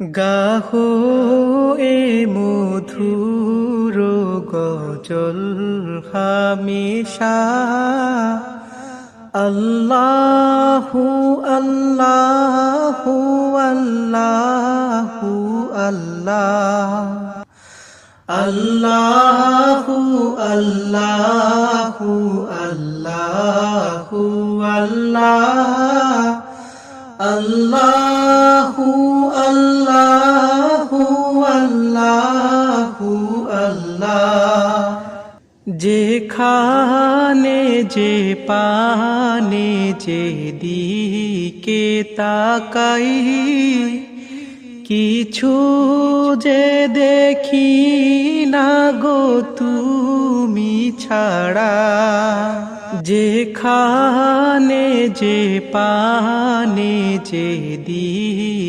গাহো এ মধুর গজল হামেশা। আল্লাহু আল্লাহু আল্লাহু, আল্লাহ। আল্লাহু আল্লাহু আল্লাহু, আল্লাহ। আল্লাহু আল্লাহু। যেখানে যে পানে যে দিকে তাকাই, কিছু যে দেখি না গো তুমি ছাড়া। যেখানে যে পানে যে দিকে